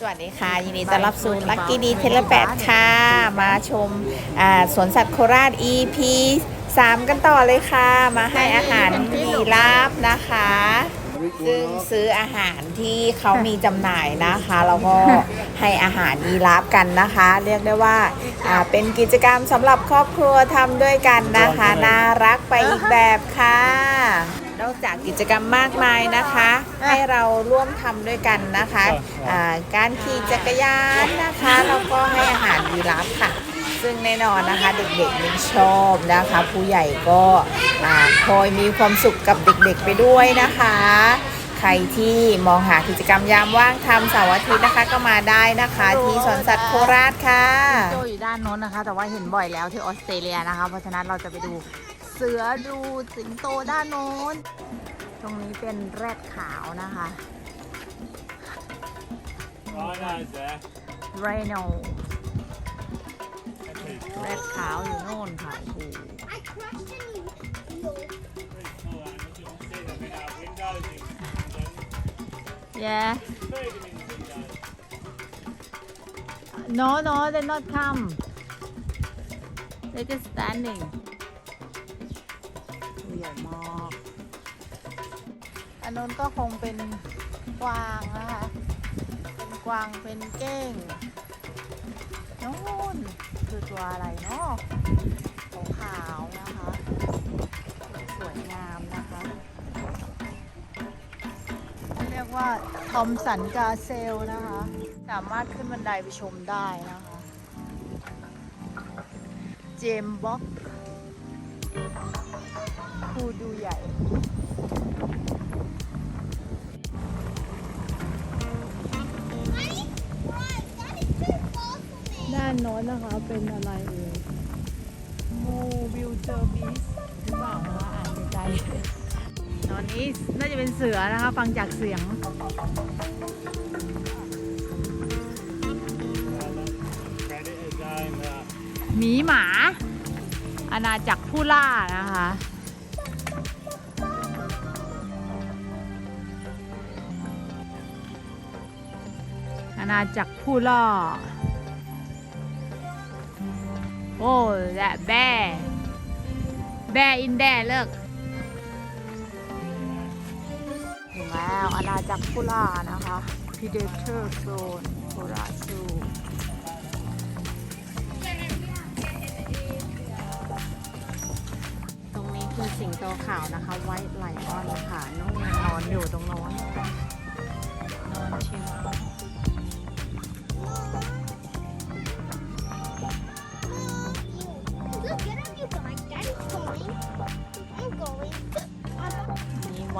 สวัสดีค่ะ ยินดีต้อนรับสู่ลักกี้ดีเทเลแปดค่ะ มาชมอ่าสวนสัตว์โคราช EP 3 กันต่อเลยค่ะ มาให้อาหารยีราฟนะคะ ซึ่งซื้ออาหารที่เขามีจำหน่ายนะคะแล้วก็ให้อาหารยีราฟกันนะคะ เรียกได้ว่าอ่าเป็นกิจกรรมสำหรับครอบครัวทำด้วยกันนะคะ น่ารักไปอีกแบบค่ะน อกจากกิจกรรมมากมายนะคะ ให้เราร่วมทำด้วยกันนะคะอ่าการขี่จักรยานนะคะแล้วก็ให้อาหารยีราฟค่ะ ซึ่งแน่นอนนะคะเด็กๆนี่ชอบนะคะ ผู้ใหญ่ก็อ่าคอยมีความสุขกับเด็กๆไปด้วยนะคะ ใครที่มองหากิจกรรมยามว่างทำเสาร์อาทิตย์นะคะก็มาได้นะคะที่สวนสัตว์โคราชค่ะโจอยู่ด้านโน้นนะคะ แต่ว่าเห็นบ่อยแล้วที่ออสเตรเลียนะคะ เพราะฉะนั้นเราจะไปดู เสือดูสิงโตด้านโน้น ตรงนี้เป็นแรดขาวนะคะ Oh, no, it's there. ไรโน Okay, แรดขาวอยู่โน่นค่ะโอ้โห I crashed in you. pretty small animals. You can see them in our windows. You can yeah see them in the windows. no no they not come they just standing อันนู้นก็คงเป็นกวางนะคะเป็นกวางเป็นเก้งโน่นคือตัวอะไรเนาะขขาวๆนะคะ สวยงามนะคะเรียกว่าทอมสันกาเซลนะคะ สามารถขึ้นบันไดไปชมได้นะคะ เจมบ็อกผู้ดูใหญ่านโน้นนะคะ เป็นอะไรเอ่ยโมบิลเจอร์บีสหรือเปล่านะคะอ่านไกลๆตอนนี้น่าจะเป็นเสือนะคะ ฟังจากเสียงหมีหมา อาณาจักรผู้ล่านะคะอาณาจักรผู้ล่า โอ้และแบแบอินแดเลิกถึงแล้วอาณาจักรผู้ล่านะคะ Predator Zone โคราชูตรงนี้คือสิงโตขาวนะคะ ไว้ไหลออนค่ะนู่นนอนอยู่ตรงโน้นนอนชิว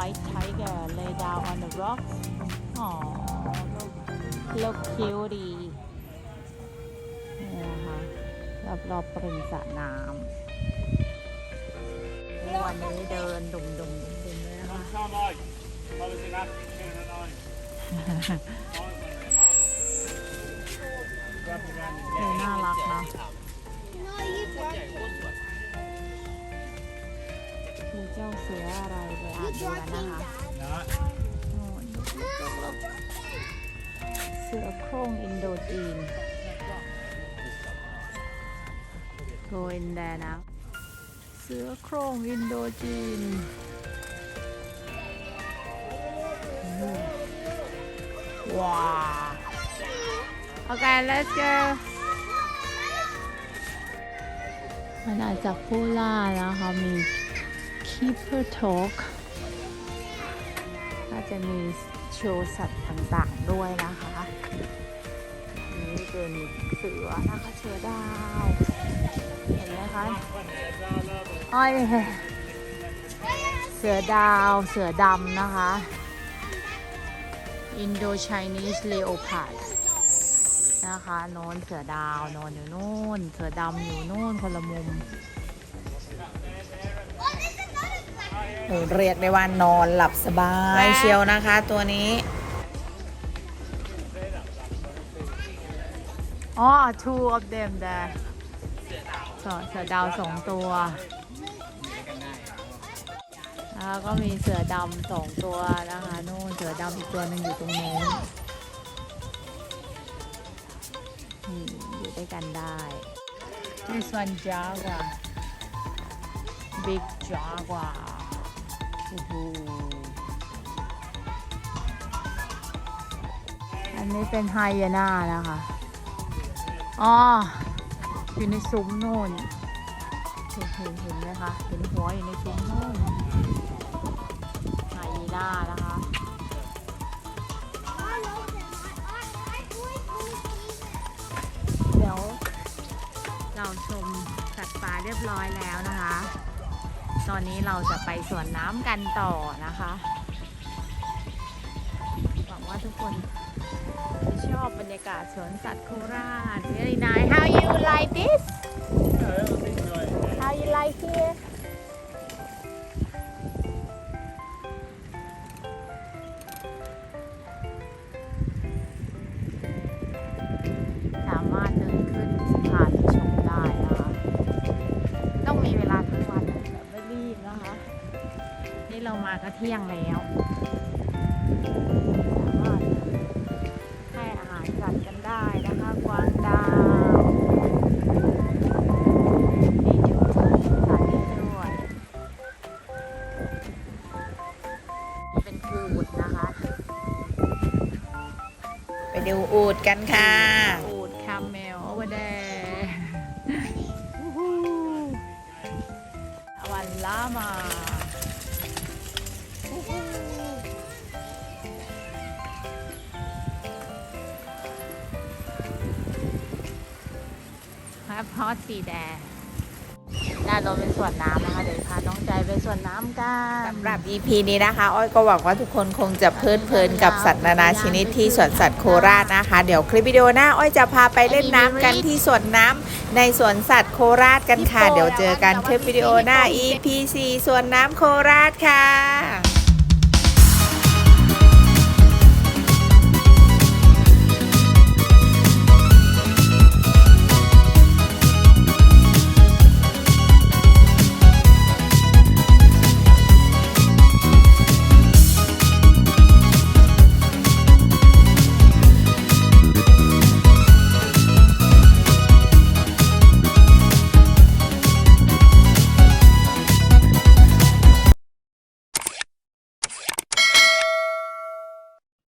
white tiger lay down on the rocks อ๋อ look look cutie นี่นะคะรอบๆเป็นสระน้ำวันนี้เดินดุมๆดุมๆเลยนะคะ Come on, Mike. Follow the last picture and then Wrapping around his เธอ neck. น่ารักนะ No, you drive. มีเจ้าเสืออะไรไปอ่าน You ดูกัน drive นะ me, คะ Dad. โน่นเสือโคร่งอินโดจีน go in there now เสือโคร่งอินโดจีนอืมว้าวโอเค let's go มันอาจจะผู้ล่านะคะมี keeper talk น่าจะมีโชว์สัตว์ต่างๆด้วยนะคะนี่เป็นเสือนะคะเสือดาว เห็นไหมคะอ้อยเสือดาวเสือดำนะคะ Indo Chinese Leopard นะคะโน้นเสือดาวนอนอยู่นู่น เสือดำอยู่นู่นคนละมุม โอ้เรียกได้ว่านอนหลับสบายเชียวนะคะตัวนี้อ๋อ two of them there สเสือดาวสองตัว แล้วก็มีเสือดำสองตัวนะคะนู่นเสือดำอีกตัวหนึ่งอยู่ตรงนู้นนี่อยู่ด้วยกันได้ This one Jaguar Big Jaguar โอันนี้เป็นไฮยาน่านะคะ อ๋อ อยู่ในซุ้มโน่น เห็นเห็นเห็นไหมคะ เห็นหัวอยู่ในซุ้มโน่นไฮยีน่านะคะ เดี๋ยว เราชมสัตว์ป่าเรียบร้อยแล้วนะคะ ตอนนี้เราจะไปสวนน้ำกันต่อนะคะหวังว่าทุกคนชอบบรรยากาศสวนสัตว์โคราช Very nice How you like this ก็เที่ยงแล้วสามารถให้อาหารสัตว์กันได้นะคะกวางดาวมีจุดสัตว์ด้วย เป็นฟูดนะคะ ไปดูอูดกันค่ะ อูดคาเมล over there วันลามา ครับพอสีแดงด้านโน้นเป็นสวนน้ำนะคะเดี๋ยวพาน้องใจไปสวนน้ำกันสำหรับ EP นี้นะคะ อ้อยก็หวังว่าทุกคนคงจะเพลิดเพลินกับสัตว์นานาชนิดที่สวนสัตว์โคราชนะคะ เดี๋ยวคลิปวิดีโอหน้า อ้อยจะพาไปเล่นน้ำกันที่สวนน้ำในสวนสัตว์โคราชกันค่ะ เดี๋ยวเจอกันคลิปวิดีโอหน้า EP 4สวนน้ำโคราชค่ะ